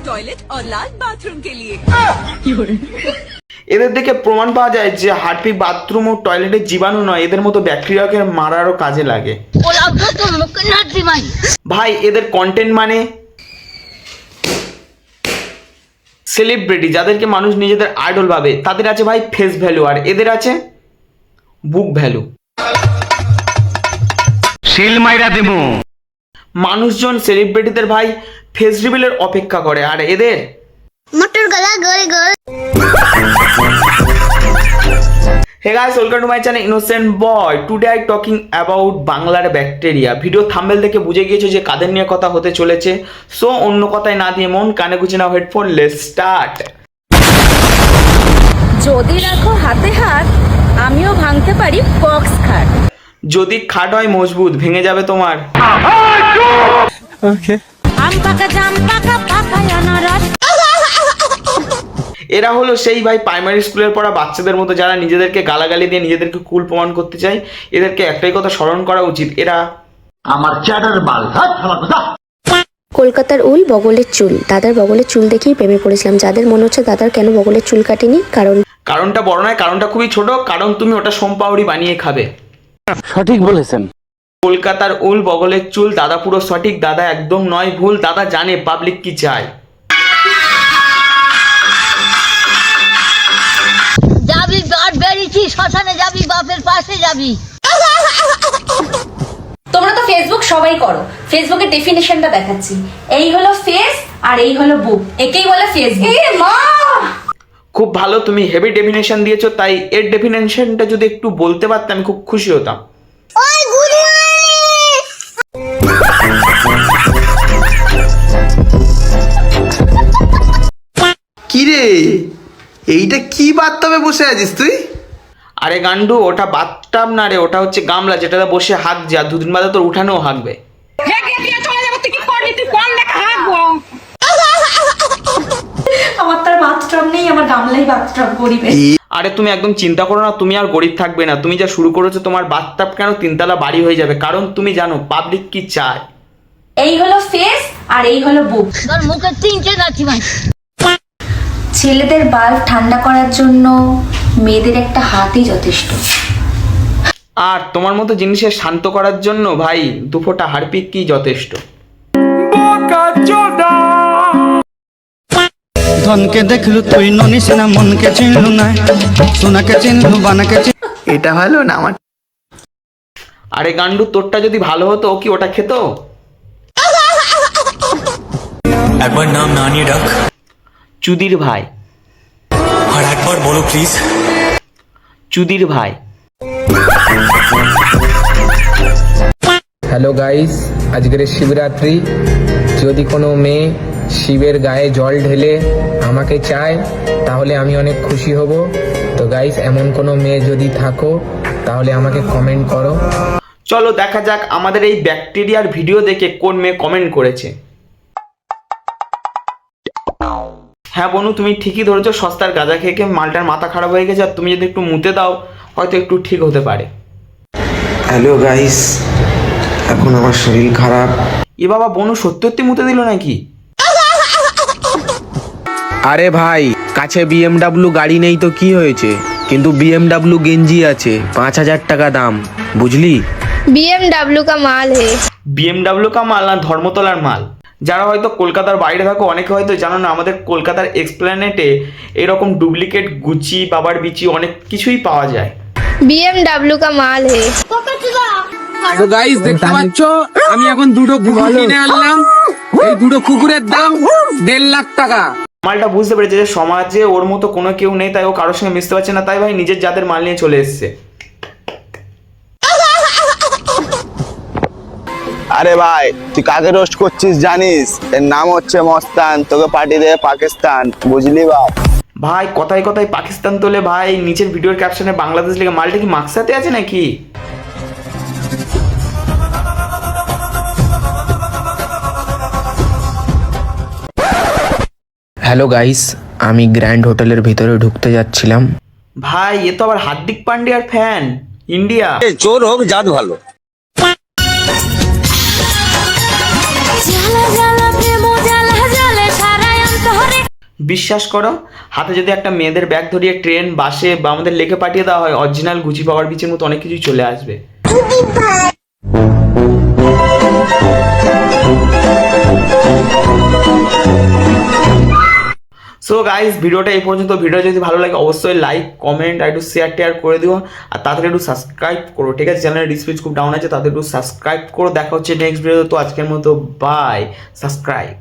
Toilet और लाल bathroom के लिए এদের দেখে প্রমাণ পাওয়া যায় যে হার্পিক বাথরুম ও টয়লেটের জীবাণু নয় এদের মতো ব্যাকটেরিয়াকে মারারও কাজে লাগে Olá, doutor, não canado demais. ভাই এদের কন্টেন্ট মানে সেলিব্রিটি যাদেরকে মানুষ নিজেদের আইডল ভাবে তাদের আছে ভাই ফেস ভ্যালু আর এদের আছে বুক ভ্যালু শিল মাইরা দেবো মানুষজন সেলিব্রিটিদের ভাই ফেস রিভিলের অপেক্ষা করে। আর এদের? gol. Hey guys welcome to my channel innocent boy today I talking about বাংলার ব্যাকটেরিয়া ভিডিও থাম্বেল দেখে বুঝে গিয়েছো যে কাদের নিয়ে কথা হতে চলেছে। সো অন্য কথায় না দিয়ে মন কানে গুছে নাও হেডফোন লেট স্টার্ট যদি রাখো হাতে হাত আমিও ভাঙতে পারি বক্স খাট। যদি খাট হয় মজবুত ভেঙে যাবে তোমার। এরা হলো সেই ভাই প্রাইমারি স্কুলের পড়া বাচ্চাদের মতো যারা নিজেদেরকে গালাগালি দিয়ে নিজেদেরকে কুল প্রমাণ করতে চায়। এদেরকে একটাই কথা স্মরণ করা উচিত এরা আমার চ্যাটার বাল কলকাতার উল বগলের চুল। দাদার বগলের চুল দেখেই প্রেমে পড়েছিলাম। যাদের মনে হচ্ছে দাদার কেন বগলের চুল কাটেনি কারণ কারণটা বড় নয় কারণটা খুবই ছোট। কারণ তুমি ওটা সোমপাউরি বানিয়ে খাবে। সঠিক বলেছেন। কলকাতার উল বগলের চুল দাদা পুরো সঠিক দাদা একদম নয় ভুল দাদা জানে পাবলিক কি চায়। যাবি বাদ বেরিয়েছি শ্মশানে যাবি বাপের পাশে যাবি। তোমরা তো ফেসবুক সবাই করো। ফেসবুকের ডেফিনেশনটা দেখাচ্ছি। এই হলো ফেস আর এই হলো বুক একেই বলে ফেসবুক মা! খুব ভালো তুমি হেভি ডেফিনেশন দিয়েছ তাই এর ডেফিনেশনটা যদি একটু বলতে পারতাম আমি খুব খুশি হতাম। কিরে? এইটা কি বাস্তবে বসে আছিস তুই? আরে গান্ডু ওটা বাথটাব না রে ওটা হচ্ছে গামলা যেটাতে বসে হাঁক যা দুদিন বাদে তোর উঠানেও হাঁকবে আমার নেই আমার গামলাই বাথটব করিবে আরে তুমি একদম চিন্তা করো না তুমি আর গরিব থাকবে না। তুমি যা শুরু করেছ তোমার বাথটাব কেন তিনতলা বাড়ি হয়ে যাবে? কারণ তুমি জানো পাবলিক কি চায়। এই হলো ফেস আর এই হলো বুক তোর মুখে তিনটে নাচি মাই ছেলেদের বাল্ব ঠান্ডা করার জন্য মেয়েদের একটা হাতই যথেষ্ট। আর তোমার মতো জিনিসের শান্ত করার জন্য ভাই দুফোটা হারপিক কি যথেষ্ট? ধনকে দেখলু তুই ননিস না মনকে চিনলু না। সোনাকে চিনলু বানাকে এটা ভালো না আমার? আরে গান্ডু তোরটা যদি ভালো হতো ও কি ওটা খেত? একবার নাম না নিয়ে ডাক। চুদির ভাই। আর একবার বলো প্লিজ চুদির ভাই। হ্যালো গাইস আজকের শিবরাত্রি। যদি কোনো মেয়ে শিবের গায়ে জল ঢেলে আমাকে চায় তাহলে আমি অনেক খুশি হব। তো গাইস এমন কোনো মেয়ে যদি থাকো তাহলে আমাকে কমেন্ট করো। চলো দেখা যাক আমাদের এই ব্যাকটেরিয়ার ভিডিও দেখে কোন মেয়ে কমেন্ট করেছে। হ্যাঁ বনু তুমি ঠিকই ধরেছো সস্তার গাঁজা খেয়ে খেয়ে মালটার মাথা খারাপ হয়ে গেছে আর তুমি যদি একটু মুতে দাও হয়তো একটু ঠিক হতে পারে। হ্যালো গাইস এখন আমার শরীর খারাপ। এ বাবা বনু সত্যি সত্যি মুতে দিল নাকি? আরে ভাই কাছে বিএমডাব্লিউ গাড়ি নেই তো কি হয়েছে? কিন্তু বিএমডাব্লিউ গেঞ্জি আছে পাঁচ হাজার টাকা দাম বুঝলি? বিএমডাব্লিউ কা মাল হে। বিএমডাব্লিউ কা মাল না ধর্মতলার মাল? যারা হয়তো কলকাতার বাইরে থাকো অনেকে হয়তো জানো না আমাদের কলকাতার এক্সপ্ল্যানেটে এরকম ডুপ্লিকেট গুচি বাবার বিচি অনেক কিছুই পাওয়া যায়। বিএমডাব্লিউ কা মাল হে। তো গাইস দেখতে পাচ্ছ? আমি এখন দুটো কুকুর কিনে আনলাম। এই দুটো কুকুরের দাম দেড় লাখ টাকা। মালটা বুঝতে পেরেছে যে সমাজে ওর মতো কোনো কেউ নেই তাই ও কারোর সঙ্গে মিশতে পারছে না তাই ভাই নিজের জাতের মাল নিয়ে চলে এসছে। আরে ভাই তুই কাকে রোস্ট করছিস জানিস? এর নাম হচ্ছে মস্তান তোকে পাঠিয়ে দেবে পাকিস্তান বুঝলি ভাই? ভাই কথায় কথায় পাকিস্তান তোলে ভাই নিচের ভিডিওর ক্যাপশনে বাংলাদেশ লেগে মালটা কি মাকসাতে আছে নাকি? হ্যালো গাইস আমি গ্র্যান্ড হোটেলের ভিতরে ঢুকতে যাচ্ছিলাম। ভাই এ তো আবার হার্দিক পান্ডিয়ার ফ্যান ইন্ডিয়া চোর হোক জাত ভালো। বিশ্বাস করো হাতে যদি একটা মেয়েদের ব্যাগ ধরিয়ে ট্রেন বাসে বা আমাদের লেখে পাঠিয়ে দেওয়া হয় অরিজিনাল গুচি পাওয়ার বিচের মতো অনেক কিছুই চলে আসবে। সো গাইস ভিডিওটা এই পর্যন্ত। ভিডিও যদি ভালো লাগে, অবশ্যই লাইক কমেন্ট আর একটু শেয়ার টেয়ার করে দিও। আর তাড়াতাড়ি একটু সাবস্ক্রাইব করো, ঠিক আছে? চ্যানেলের ডিসপ্লে খুব ডাউন আছে তাদের একটু সাবস্ক্রাইব করো। দেখা হচ্ছে নেক্সট ভিডিও তো আজকের মতো বাই সাবস্ক্রাইব